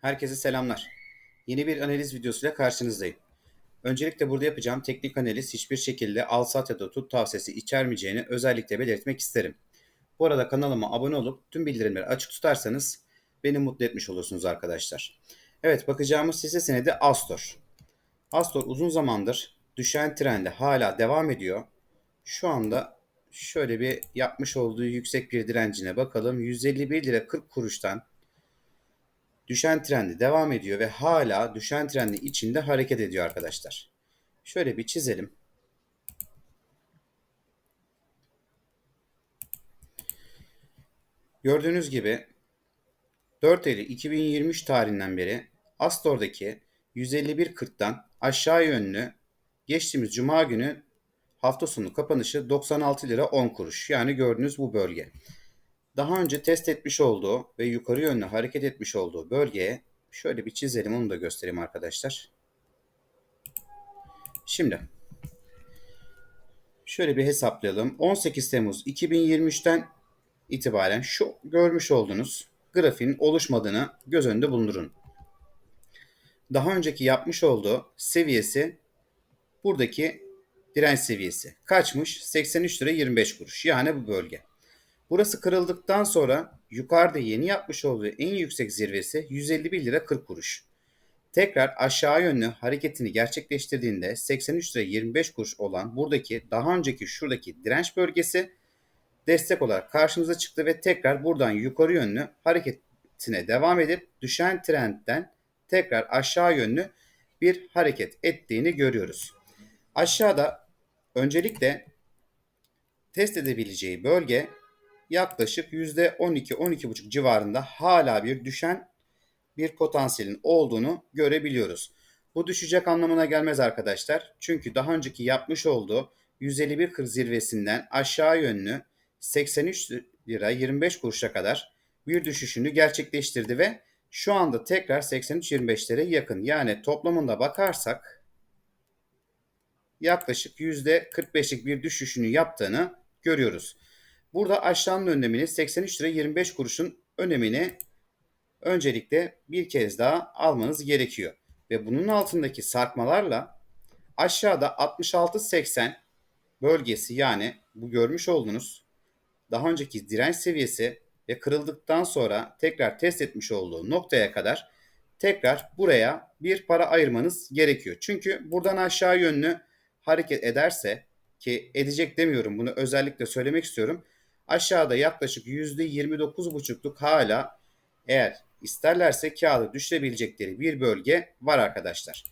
Herkese selamlar. Yeni bir analiz videosuyla karşınızdayım. Öncelikle burada yapacağım teknik analiz hiçbir şekilde al sat ya da tut tavsiyesi içermeyeceğini özellikle belirtmek isterim. Bu arada kanalıma abone olup tüm bildirimleri açık tutarsanız beni mutlu etmiş olursunuz arkadaşlar. Evet bakacağımız hisse senedi Astor. Astor uzun zamandır düşen trende hala devam ediyor. Şu anda şöyle bir yapmış olduğu yüksek bir direncine bakalım. 151 lira 40 kuruştan düşen trendi devam ediyor ve hala düşen trendin içinde hareket ediyor arkadaşlar. Şöyle bir çizelim. Gördüğünüz gibi 4 Eylül 2023 tarihinden beri Astor'daki 151.40'tan aşağı yönlü geçtiğimiz cuma günü hafta sonu kapanışı 96 lira 10 kuruş. Yani gördüğünüz bu bölge daha önce test etmiş olduğu ve yukarı yönlü hareket etmiş olduğu bölgeye şöyle bir çizelim onu da göstereyim arkadaşlar. Şimdi şöyle bir hesaplayalım. 18 Temmuz 2023'ten itibaren şu görmüş olduğunuz grafiğin oluşmadığını göz önünde bulundurun. Daha önceki yapmış olduğu seviyesi buradaki direnç seviyesi. Kaçmış? 83 lira 25 kuruş. Yani bu bölge. Burası kırıldıktan sonra yukarıda yeni yapmış olduğu en yüksek zirvesi 151 lira 40 kuruş. Tekrar aşağı yönlü hareketini gerçekleştirdiğinde 83 lira 25 kuruş olan buradaki daha önceki şuradaki direnç bölgesi destek olarak karşımıza çıktı ve tekrar buradan yukarı yönlü hareketine devam edip düşen trendten tekrar aşağı yönlü bir hareket ettiğini görüyoruz. Aşağıda öncelikle test edebileceği bölge yaklaşık %12-12,5 civarında hala bir düşen bir potansiyelin olduğunu görebiliyoruz. Bu düşecek anlamına gelmez arkadaşlar. Çünkü daha önceki yapmış olduğu 151.40 zirvesinden aşağı yönlü 83 lira 25 kuruşa kadar bir düşüşünü gerçekleştirdi ve şu anda tekrar 83-25'lere yakın. Yani toplamında bakarsak yaklaşık %45'lik bir düşüşünü yaptığını görüyoruz. Burada aşağının önemini 83 lira 25 kuruşun önemini öncelikle bir kez daha almanız gerekiyor. Ve bunun altındaki sarkmalarla aşağıda 66-80 bölgesi yani bu görmüş olduğunuz daha önceki direnç seviyesi ve kırıldıktan sonra tekrar test etmiş olduğu noktaya kadar tekrar buraya bir para ayırmanız gerekiyor. Çünkü buradan aşağı yönlü hareket ederse ki edecek demiyorum bunu özellikle söylemek istiyorum aşağıda yaklaşık %29,5'luk hala eğer isterlerse kağıdı düşürebilecekleri bir bölge var arkadaşlar.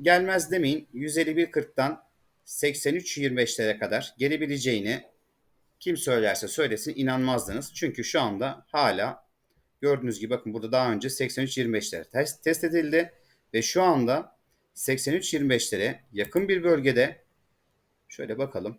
Gelmez demeyin 151.40'tan 83.25'lere kadar gelebileceğini kim söylerse söylesin inanmazdınız. Çünkü şu anda hala gördüğünüz gibi bakın burada daha önce 83.25'lere test, test edildi ve şu anda 83.25'lere yakın bir bölgede şöyle bakalım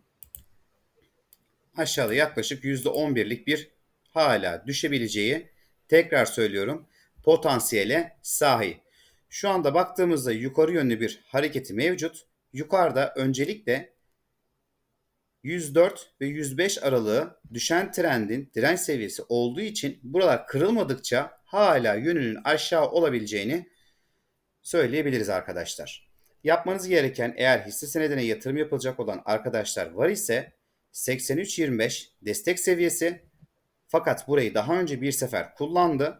aşağıda yaklaşık %11'lik bir hala düşebileceği tekrar söylüyorum potansiyele sahip. Şu anda baktığımızda yukarı yönlü bir hareketi mevcut. Yukarıda öncelikle 104 ve 105 aralığı düşen trendin direnç seviyesi olduğu için buralar kırılmadıkça hala yönünün aşağı olabileceğini söyleyebiliriz arkadaşlar. Yapmanız gereken eğer hisse senedine yatırım yapılacak olan arkadaşlar var ise 83.25 destek seviyesi. Fakat burayı daha önce bir sefer kullandı.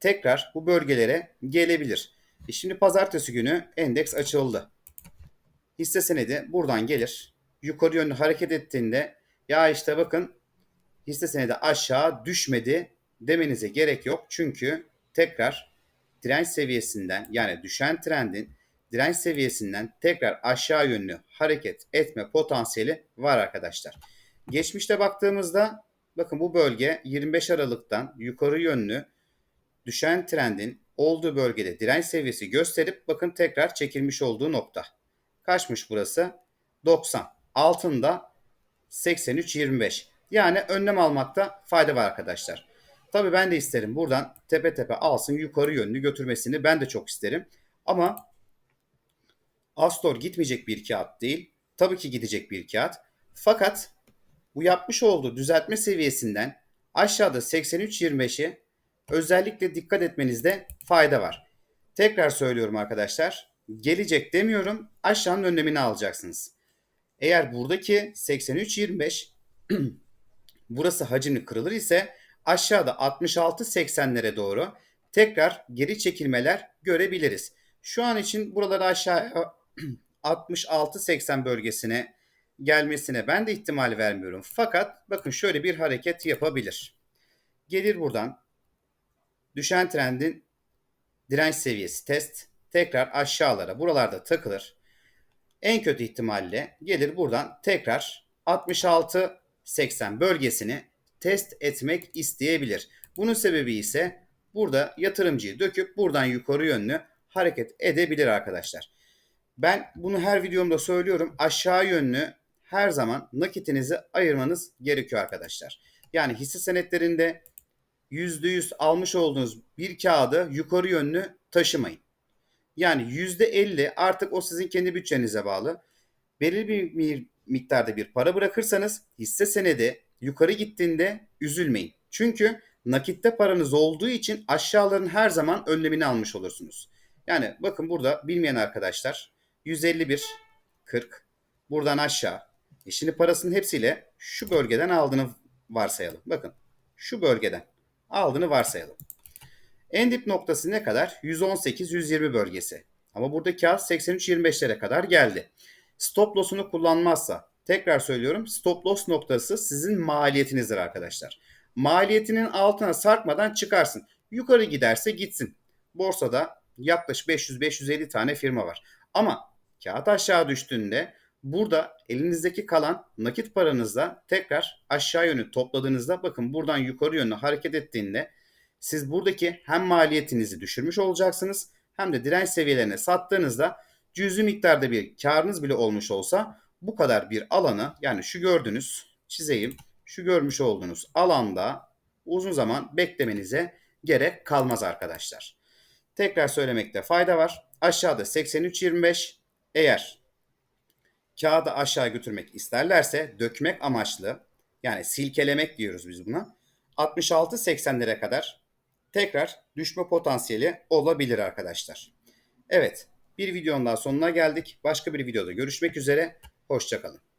Tekrar bu bölgelere gelebilir. E şimdi pazartesi günü endeks açıldı. Hisse senedi buradan gelir. Yukarı yönlü hareket ettiğinde ya işte bakın hisse senedi aşağı düşmedi demenize gerek yok. Çünkü tekrar direnç seviyesinden yani düşen trendin direnç seviyesinden tekrar aşağı yönlü hareket etme potansiyeli var arkadaşlar. Geçmişte baktığımızda bakın bu bölge 25 Aralık'tan yukarı yönlü düşen trendin olduğu bölgede direnç seviyesi gösterip bakın tekrar çekilmiş olduğu nokta. Kaçmış burası? 90. Altında 83-25. Yani önlem almakta fayda var arkadaşlar. Tabi ben de isterim buradan tepe tepe alsın yukarı yönlü götürmesini ben de çok isterim. Ama Astor gitmeyecek bir kağıt değil. Tabii ki gidecek bir kağıt. Fakat bu yapmış olduğu düzeltme seviyesinden aşağıda 83.25'i özellikle dikkat etmenizde fayda var. Tekrar söylüyorum arkadaşlar. Gelecek demiyorum. Aşağının önlemini alacaksınız. Eğer buradaki 83.25 burası hacimli kırılır ise aşağıda 66.80'lere doğru tekrar geri çekilmeler görebiliriz. Şu an için buraları aşağı 66-80 bölgesine gelmesine ben de ihtimal vermiyorum. Fakat bakın şöyle bir hareket yapabilir. Gelir buradan düşen trendin direnç seviyesi test tekrar aşağılara buralarda takılır. En kötü ihtimalle gelir buradan tekrar 66-80 bölgesini test etmek isteyebilir. Bunun sebebi ise burada yatırımcıyı döküp buradan yukarı yönlü hareket edebilir arkadaşlar. Ben bunu her videomda söylüyorum. Aşağı yönlü her zaman nakitinizi ayırmanız gerekiyor arkadaşlar. Yani hisse senetlerinde %100 almış olduğunuz bir kağıdı yukarı yönlü taşımayın. Yani %50 artık o sizin kendi bütçenize bağlı. Belirli bir miktarda bir para bırakırsanız hisse senedi yukarı gittiğinde üzülmeyin. Çünkü nakitte paranız olduğu için aşağıların her zaman önlemini almış olursunuz. Yani bakın burada bilmeyen arkadaşlar 151 40 buradan aşağı. E şimdi parasının hepsiyle şu bölgeden aldığını varsayalım. Bakın şu bölgeden aldığını varsayalım. En dip noktası ne kadar? 118-120 bölgesi. Ama burada kağıt 83-25'lere kadar geldi. Stop loss'unu kullanmazsa tekrar söylüyorum stop loss noktası sizin maliyetinizdir arkadaşlar. Maliyetinin altına sarkmadan çıkarsın. Yukarı giderse gitsin. Borsada yaklaşık 500-550 tane firma var. Ama kağıt aşağı düştüğünde burada elinizdeki kalan nakit paranızla tekrar aşağı yönü topladığınızda bakın buradan yukarı yönlü hareket ettiğinde siz buradaki hem maliyetinizi düşürmüş olacaksınız hem de direnç seviyelerine sattığınızda cüzi miktarda bir karınız bile olmuş olsa bu kadar bir alanı yani şu gördüğünüz çizeyim şu görmüş olduğunuz alanda uzun zaman beklemenize gerek kalmaz arkadaşlar. Tekrar söylemekte fayda var. Aşağıda 83.25 eğer kağıdı aşağı götürmek isterlerse dökmek amaçlı yani silkelemek diyoruz biz buna 66-80'lere kadar tekrar düşme potansiyeli olabilir arkadaşlar. Evet bir videonun daha sonuna geldik. Başka bir videoda görüşmek üzere. Hoşçakalın.